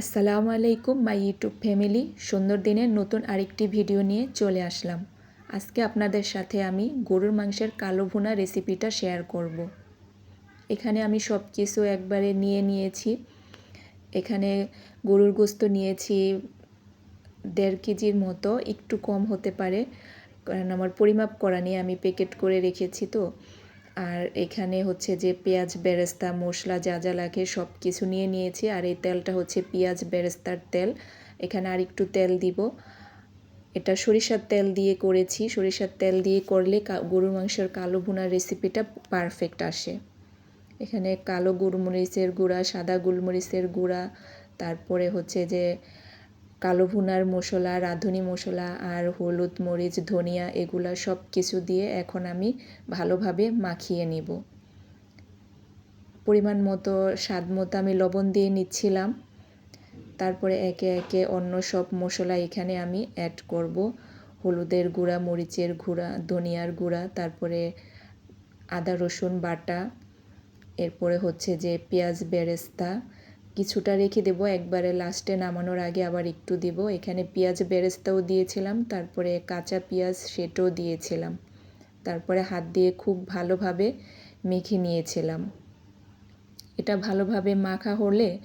আসসালামু আলাইকুম, my YouTube family. সুন্দর দিনের নতুন আরেকটি ভিডিও নিয়ে চলে আসলাম। আজকে আপনাদের সাথে আমি গরুর মাংসের কালো ভুনা রেসিপিটা শেয়ার করব। এখানে আমি সব কিছু একবারে নিয়ে নিয়েছি। এখানে গরুর গোস্ত নিয়েছি দেড় কেজির মতো, একটু কম হতে পারে। কারণ আমার পরিমাপ করা নিয়ে আমি প্যাকেট করে রেখেছি তো। আর এখানে হচ্ছে যে পেঁয়াজ, বেরেস্তা, মশলা যা যা লাগে সব কিছু নিয়ে নিয়েছি। আর এই তেলটা হচ্ছে পেঁয়াজ, বেরেস্তার তেল। এখানে আর একটু তেল দিব। এটা সরিষার তেল দিয়ে করেছি। সরিষার তেল দিয়ে করলে গরুর মাংসের কালো ভুনার রেসিপিটা পারফেক্ট আসে। এখানে কালো গোলমরিচের গুঁড়া, সাদা গোলমরিচের গুঁড়া, তারপরে হচ্ছে যে কালো ভুনার মশলা, রাঁধুনি মশলা আর হলুদ, মরিচ, ধনিয়া এগুলা সব কিছু দিয়ে এখন আমি ভালোভাবে মাখিয়ে নিব। পরিমাণ মতো, স্বাদ মতো আমি লবণ দিয়ে নিচ্ছিলাম। তারপরে একে একে অন্য সব মশলা এখানে আমি অ্যাড করব। হলুদের গুঁড়া, মরিচের গুঁড়া, ধনিয়ার গুঁড়া, তারপরে আদা রসুন বাটা, এরপরে হচ্ছে যে পেঁয়াজ বেরেস্তা কিছুটা রেখে দেবো, একবারে লাস্টে নামানোর আগে আবার একটু দিব। এখানে পেঁয়াজ বেরেস্তাও দিয়েছিলাম, তারপরে কাঁচা পেঁয়াজ সেটাও দিয়েছিলাম। তারপরে হাত দিয়ে খুব ভালোভাবে মেখে নিয়েছিলাম। এটা ভালোভাবে মাখা হলে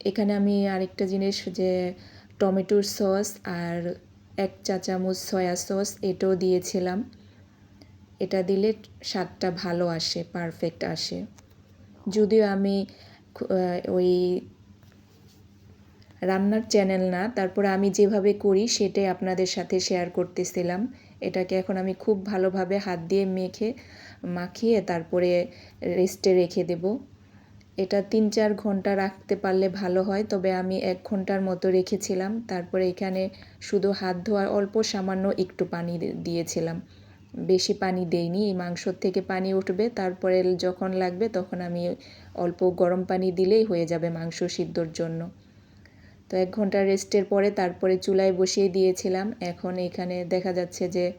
এখানে আমি আরেকটা জিনিস যে টমেটোর সস আর এক চা চামচ সয়া সস এটাও দিয়েছিলাম। এটা দিলে স্বাদটা ভালো আসে, পারফেক্ট আসে। যদিও আমি ওই রান্নার চ্যানেল না, তারপরে আমি যেভাবে করি সেটাই আপনাদের সাথে শেয়ার করতেছিলাম। এটাকে এখন আমি খুব ভালোভাবে হাত দিয়ে মেখে, মাখিয়ে তারপরে রেস্টে রেখে দেব। এটা তিন চার ঘণ্টা রাখতে পারলে ভালো হয়, তবে আমি এক ঘণ্টার মতো রেখেছিলাম। তারপরে এখানে শুধু হাত ধোয়ার অল্প সামান্য একটু পানি দিয়েছিলাম। বেশি পানি দেইনি, এই মাংসর থেকে পানি উঠবে, তারপরে যখন লাগবে তখন আমি অল্প গরম পানি দিলেই হয়ে যাবে মাংস সিদ্ধর জন্য। তো এক ঘণ্টা রেস্টের পরে তারপরে চুলায় বসিয়ে দিয়েছিলাম। এখন এখানে দেখা যাচ্ছে যে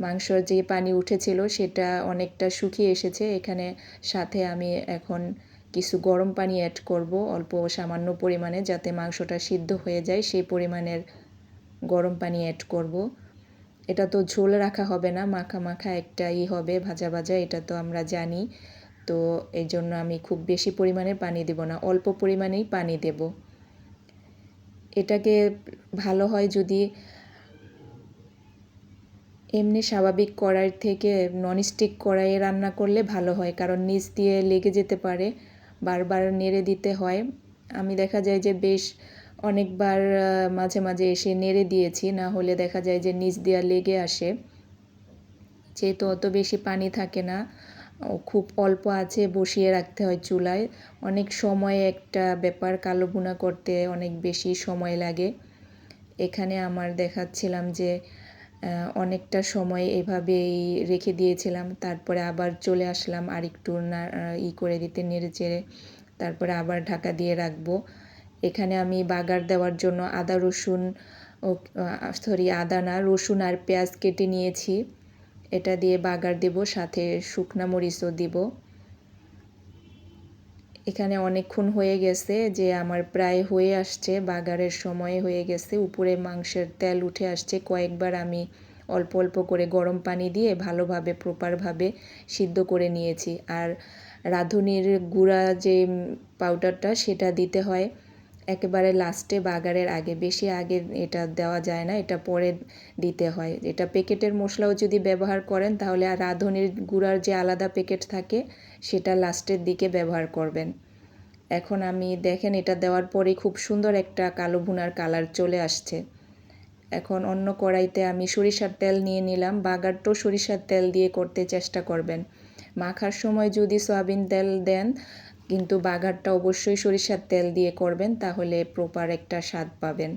মাংসর যে পানি উঠেছিল সেটা অনেকটা শুকিয়ে এসেছে। এখানে সাথে আমি এখন কিছু গরম পানি অ্যাড করব, অল্প সামান্য পরিমাণে যাতে মাংসটা সিদ্ধ হয়ে যায়, সেই পরিমাণের গরম পানি অ্যাড করব। এটা তো ঝোল রাখা হবে না, মাখা মাখা একটা ই হবে, ভাজা ভাজা, এটা তো আমরা জানি। তো এই জন্য আমি খুব বেশি পরিমাণে পানি দেব না, অল্প পরিমাণেই পানি দেব। এটাকে ভালো হয় যদি এমনি স্বাভাবিক কড়াইয়ের থেকে ননস্টিক কড়াইয়ে রান্না করলে ভালো হয়, কারণ নিচ দিয়ে লেগে যেতে পারে, বারবার নেড়ে দিতে হয়। আমি দেখা যায় যে বেশ অনেকবার মাঝে মাঝে এসে নেড়ে দিয়েছি, না হলে দেখা যায় যে নিচ দেওয়া লেগে আসে। যেহেতু অত বেশি পানি থাকে না খুব অল্প আছে, বসিয়ে রাখতে হয় চুলায়। অনেক সময় একটা ব্যাপার কালো বুনা করতে অনেক বেশি সময় লাগে। এখানে আমার দেখাচ্ছিলাম যে অনেকটা সময় এভাবেই রেখে দিয়েছিলাম। তারপরে আবার চলে আসলাম আর একটু না ই করে দিতে, নেড়ে চেড়ে। তারপরে আবার ঢাকা দিয়ে রাখব। এখানে আমি বাগার দেওয়ার জন্য আদা, রসুন ও সরি, আদা না, রসুন আর পেঁয়াজ কেটে নিয়েছি। এটা দিয়ে বাগার দেব, সাথে শুকনা মরিচও দিব। এখানে অনেকক্ষণ হয়ে গেছে যে আমার প্রায় হয়ে আসছে, বাগারের সময় হয়ে গেছে। উপরে মাংসের তেল উঠে আসছে, কয়েকবার আমি অল্প অল্প করে গরম পানি দিয়ে ভালোভাবে প্রপারভাবে সিদ্ধ করে নিয়েছি। আর রাঁধুনির গুঁড়া যে পাউডারটা সেটা দিতে হয়। একেবারে লাস্টে বাগারের আগে, বেশি আগে এটা দেওয়া যায় না, এটা পরে দিতে হয়। এটা প্যাকেটের মশলাও যদি ব্যবহার করেন, তাহলে আর রাঁধুনির গুঁড়ার যে আলাদা প্যাকেট থাকে, সেটা লাস্টের দিকে ব্যবহার করবেন। এখন আমি দেখেন, এটা দেওয়ার পরে খুব সুন্দর একটা কালো ভুনার কালার চলে আসছে। এখন অন্য কড়াইতে আমি সরিষার তেল নিয়ে নিলাম। বাগারটাও সরিষার তেল দিয়ে করতে চেষ্টা করবেন। মাখার সময় যদি সয়াবিন তেল দেন কিন্তু বাগারটা অবশ্যই সরিষার তেল দিয়ে করবেন, তাহলে প্রপার একটা স্বাদ পাবেন।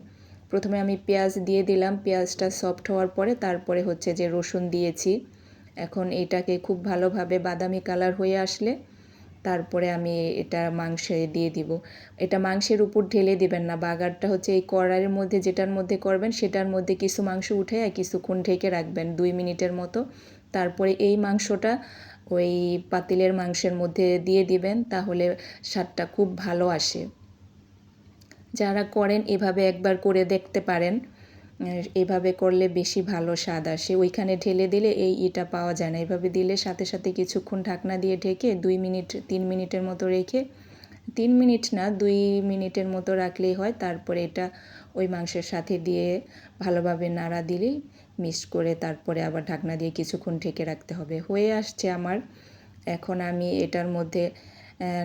প্রথমে আমি পেঁয়াজ দিয়ে দিলাম, পেঁয়াজটা সফট হওয়ার পরে তারপরে হচ্ছে যে রসুন দিয়েছি। এখন এটাকে খুব ভালোভাবে বাদামি কালার হয়ে আসলে তারপরে আমি এটা মাংসে দিয়ে দিব। এটা মাংসের উপর ঢেলে দিবেন না বাগারটা হচ্ছে এই কড়াইয়ের মধ্যে যেটার মধ্যে করবেন সেটার মধ্যে কিছু মাংস উঠে আর কিছুক্ষণ ঢেকে রাখবেন দুই মিনিটের মতো। তারপরে এই মাংসটা ওই পাতিলের মাংসের মধ্যে দিয়ে দিবেন, তাহলে স্বাদটা খুব ভালো আসে। যারা করেন, এভাবে একবার করে দেখতে পারেন। এভাবে করলে বেশি ভালো স্বাদ আসে। ওইখানে ঢেলে দিলে এই ইটা পাওয়া যায় না। এভাবে দিলে সাথে সাথে কিছুক্ষণ ঢাকনা দিয়ে ঢেকে দুই মিনিট, তিন মিনিটের মতো রেখে, তিন মিনিট না, দুই মিনিটের মতো রাখলেই হয়। তারপরে এটা ওই মাংসের সাথে দিয়ে ভালোভাবে নাড়া দিলেই মিক্সড করে তারপরে আবার ঢাকনা দিয়ে কিছুক্ষণ ঢেকে রাখতে হবে। হয়ে আসছে আমার। এখন আমি এটার মধ্যে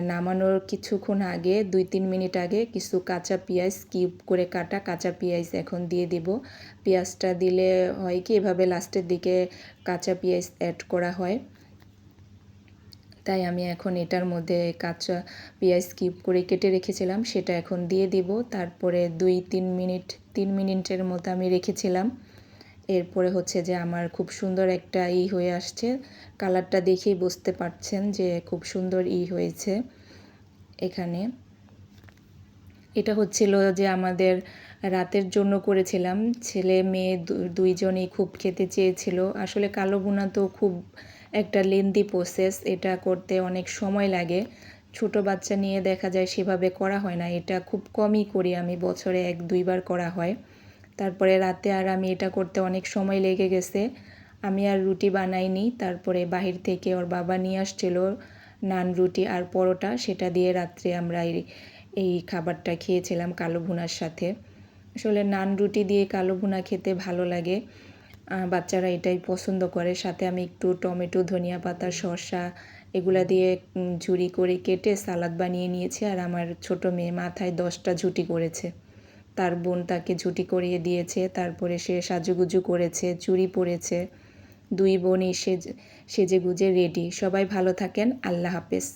নামানোর কিছুক্ষণ আগে, দুই তিন মিনিট আগে কিছু কাঁচা পেঁয়াজ কিউব করে কাটা। কাঁচা পেঁয়াজ এখন দিয়ে দিব। পেঁয়াজটা দিলে হয় কি, এভাবে লাস্টের দিকে কাঁচা পেঁয়াজ অ্যাড করা হয়। তাই আমি এখন এটার মধ্যে কাঁচা পেঁয়াজ কিউব করে কেটে রেখেছিলাম। সেটা এখন দিয়ে দিব। তারপরে দুই তিন মিনিট, তিন মিনিটের মতো আমি রেখেছিলাম। এরপরে হচ্ছে যে আমার খুব সুন্দর একটা ই হয়ে আসছে। কালারটা দেখেই বুঝতে পারছেন যে খুব সুন্দর ই হয়েছে এখানে। এটা হচ্ছিল যে আমাদের রাতের জন্য করেছিলাম। ছেলে, মেয়ে দুইজনেই খুব খেতে চেয়েছিল। আসলে কালো বোনা তো খুব একটা লেন্দি প্রসেস এটা করতে অনেক সময় লাগে। ছোট বাচ্চা নিয়ে দেখা যায় সেভাবে করা হয় না। এটা খুব কমই করি আমি, বছরে এক, দুইবার করা হয়। তারপরে রাতে আর আমি এটা করতে অনেক সময় লেগে গেছে। আমি আর রুটি বানাইনি, তারপরে বাহির থেকে ওর বাবা নিয়ে আসছিল নান রুটি আর পরোটা, সেটা দিয়ে রাত্রে আমরা এই খাবারটা খেয়েছিলাম কালো ভুনার সাথে। আসলে নান রুটি দিয়ে কালো ভুনা খেতে ভালো লাগে। বাচ্চারা এটাই পছন্দ করে। সাথে আমি একটু টমেটো, ধনিয়া পাতা, শসা এগুলা দিয়ে ঝুড়ি করে কেটে সালাদ বানিয়ে নিয়েছি। আর আমার ছোট মেয়ে মাথায় দশটা ঝুটি করেছে। তার বোন তাকে ঝুটি করিয়ে দিয়েছে, তারপরে সে সাজুগুজু করেছে, চুরি পরেছে দুই বোনই সেজে সেজে গুজে রেডি সবাই ভালো থাকেন। আল্লাহ হাফেজ।